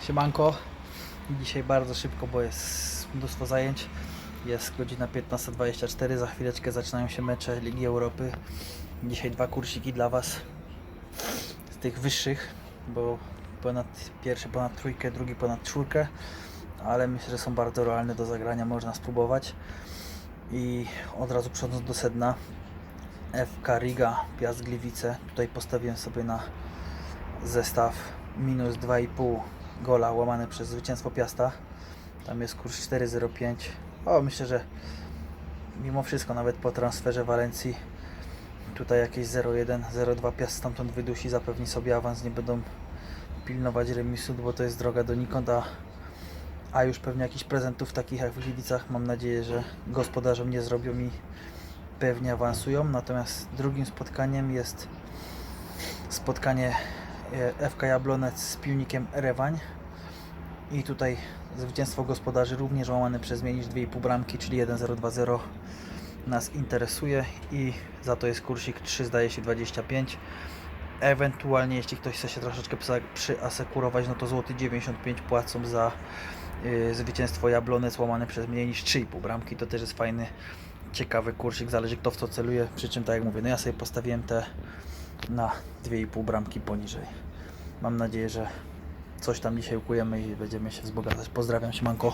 Siemanko. Dzisiaj bardzo szybko, bo jest mnóstwo zajęć. Jest godzina 15.24. Za chwileczkę zaczynają się mecze Ligi Europy. Dzisiaj dwa kursiki dla Was z tych wyższych, bo ponad, pierwszy ponad trójkę, drugi ponad czwórkę, ale myślę, że są bardzo realne do zagrania, można spróbować. I od razu przechodząc do sedna, FK Riga, Piast Gliwice. Tutaj postawiłem sobie na zestaw minus 2,5 gola łamane przez zwycięstwo Piasta. Tam jest kurs 4,05. O, myślę, że mimo wszystko, nawet po transferze Walencji, tutaj jakieś 0,1, 0,2 Piast stamtąd wydusi, zapewni sobie awans, nie będą pilnować remisu, bo to jest droga donikąd, a, a już pewnie jakichś prezentów takich jak w Gliwicach mam nadzieję, że gospodarzom nie zrobią i pewnie awansują. Natomiast drugim spotkaniem jest spotkanie FK Jablonec z Piłnikiem Erewań. I tutaj zwycięstwo gospodarzy również łamane przez niż 2,5 bramki, czyli 1-0-2-0 nas interesuje i za to jest kursik 3 zdaje się 25. Ewentualnie jeśli ktoś chce się troszeczkę przyasekurować, no to złoty 95 płacą za y, zwycięstwo Jablonec łamane przez mniej niż 3,5 bramki. To też jest fajny, ciekawy kursik, zależy kto w co celuje. Przy czym tak jak mówię, no ja sobie postawiłem te na 2,5 bramki poniżej. Mam nadzieję, że coś tam dzisiaj ukujemy i będziemy się wzbogacać. Pozdrawiam, siemanko.